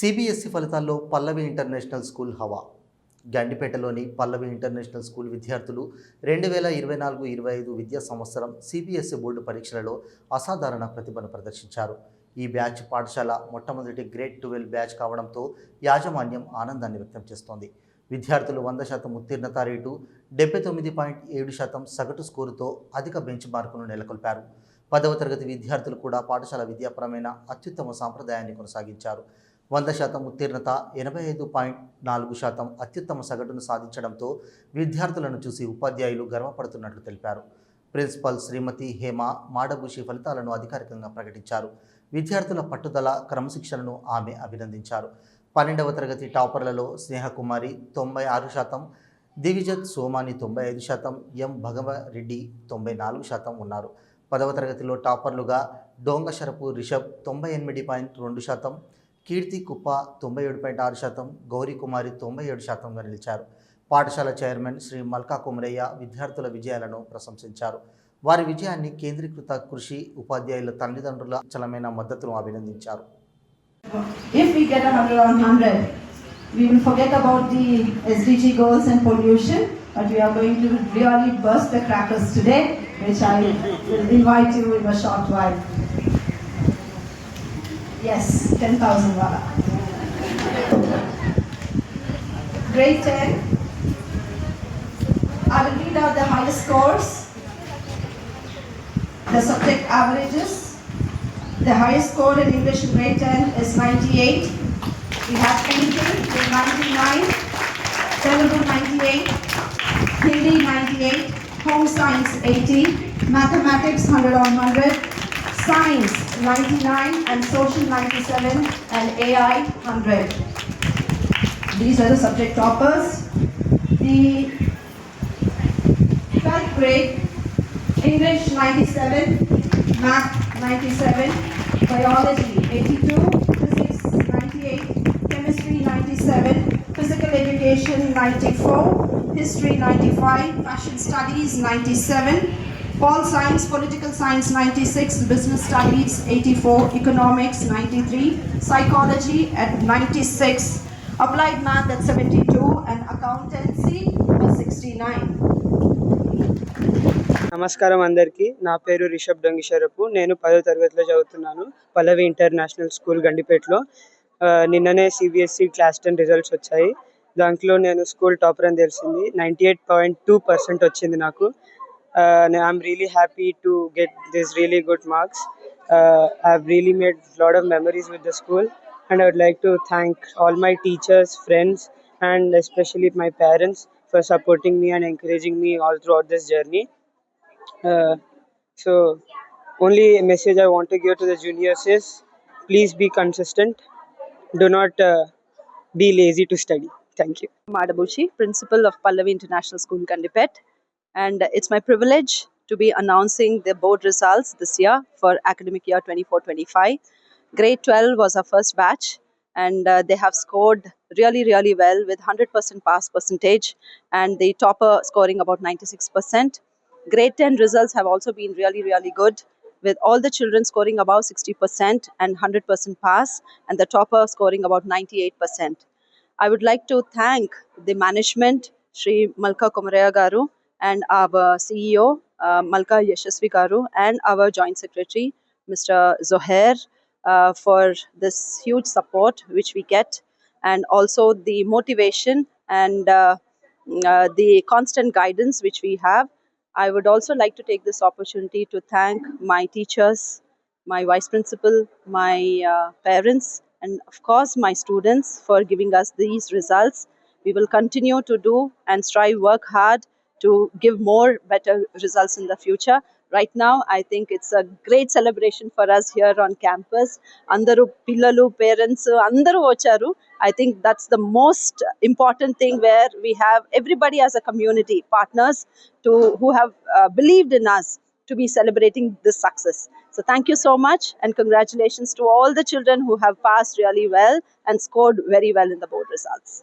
CBSE ఫలితాల్లో పల్లవి international school హవా. గండిపేటలోని పల్లవి international school విద్యార్థులు రెండు వేల ఇరవై నాలుగు ఇరవై ఐదు విద్యా సంవత్సరం సిబిఎస్ఈ బోర్డు పరీక్షలలో అసాధారణ ప్రతిభను ప్రదర్శించారు. ఈ బ్యాచ్ పాఠశాల మొట్టమొదటి గ్రేడ్ ట్వెల్వ్ బ్యాచ్ కావడంతో యాజమాన్యం ఆనందాన్ని వ్యక్తం చేస్తోంది. విద్యార్థులు వంద శాతం ఉత్తీర్ణత రేటు డెబ్బై తొమ్మిది పాయింట్ ఏడు శాతం సగటు స్కోరుతో అధిక బెంచ్ మార్కును నెలకొల్పారు. పదవ తరగతి విద్యార్థులు కూడా పాఠశాల విద్యాపరమైన అత్యుత్తమ సాంప్రదాయాన్ని కొనసాగించారు. వంద శాతం ఉత్తీర్ణత ఎనభై ఐదు పాయింట్ నాలుగు శాతం అత్యుత్తమ సగటును సాధించడంతో విద్యార్థులను చూసి ఉపాధ్యాయులు గర్వపడుతున్నట్లు తెలిపారు. ప్రిన్సిపల్ శ్రీమతి హేమ మాడభూషి ఫలితాలను అధికారికంగా ప్రకటించారు. విద్యార్థుల పట్టుదల క్రమశిక్షణను ఆమె అభినందించారు. పన్నెండవ తరగతి టాపర్లలో స్నేహకుమారి తొంభై ఆరు శాతం దివిజత్ సోమాని తొంభై ఐదు శాతం ఎం భగవరెడ్డి తొంభై నాలుగు శాతం ఉన్నారు. పదవ తరగతిలో టాపర్లుగా డోంగ షరపు రిషబ్ తొంభై ఎనిమిది పాయింట్ రెండు శాతం కీర్తి కుప్ప తొంభై ఏడు పాయింట్ ఆరు శాతం గౌరీ కుమారి తొంభై ఏడు శాతంగా నిలిచారు. పాఠశాల చైర్మన్ శ్రీ మల్కా కుమరయ్య విద్యార్థుల విజయాలను ప్రశంసించారు. వారి విజయాన్ని కేంద్రీకృత కృషి ఉపాధ్యాయుల తల్లిదండ్రుల చలమైన మద్దతును అభినందించారు. Which I will invite. Yes, ten thousand wala. Grade ten. I will read out the highest scores, the subject averages, the highest score in English in grade 10 is 98. We have painting with 99, Telugu 98, Hindi 98, home science 80, mathematics 100 on 100, science 99 and social 97 and AI 100. These are the subject toppers. The 12th grade English 97, Math 97, Biology 82, Physics 98, Chemistry 97, Physical Education 94, History 95, Fashion Studies 97, Pol Science, Political Science 96, Business Studies 84, Economics 93, Psychology at 96, Applied Math at 72, and Accountancy sixty 69. నమస్కారం అందరికీ. నా పేరు రిషబ్ డొంగిషరపు నేను పదో తరగతిలో చదువుతున్నాను. Pallavi international school గండిపేటలో. నిన్ననే సిబిఎస్ఈ క్లాస్ టెన్ రిజల్ట్స్ వచ్చాయి. దాంట్లో నేను స్కూల్ టాపర్ అని తెలిసింది. Ninety eight point two percent వచ్చింది నాకు. Uh, and I'm really happy to get these really good marks. Uh, I've really made a lot of memories with the school and I would like to thank all my teachers, friends and especially my parents for supporting me and encouraging me all throughout this journey. Uh, so, only message I want to give to the juniors is please be consistent. Do not uh, be lazy to study. Thank you. Madabushi, Principal of Pallavi International School, Kandipet. And it's my privilege to be announcing the board results this year for academic year 24 25. Grade 12 was our first batch, and uh, they have scored really, really well with 100% pass percentage, and the topper scoring about 96%. Grade 10 results have also been really, really good, with all the children scoring above 60% and 100% pass, and the topper scoring about 98%. I would like to thank the management, Sri Malka Kumaraya Garu, and our CEO, uh, Malka Yashasvi and our Joint Secretary, Mr. Zohair, uh, for this huge support which we get, and also the motivation and uh, uh, the constant guidance which we have. I would also like to take this opportunity to thank my teachers, my vice principal, my uh, parents, and of course my students for giving us these results. We will continue to do and strive, work hard to give more better results in the future. Right now, I think it's a great celebration for us here on campus. Andaru pillalu parents andaru ocharu. I think that's the most important thing where we have everybody as a community partners to who have uh, believed in us to be celebrating this success. So thank you so much and congratulations to all the children who have passed really well and scored very well in the board results.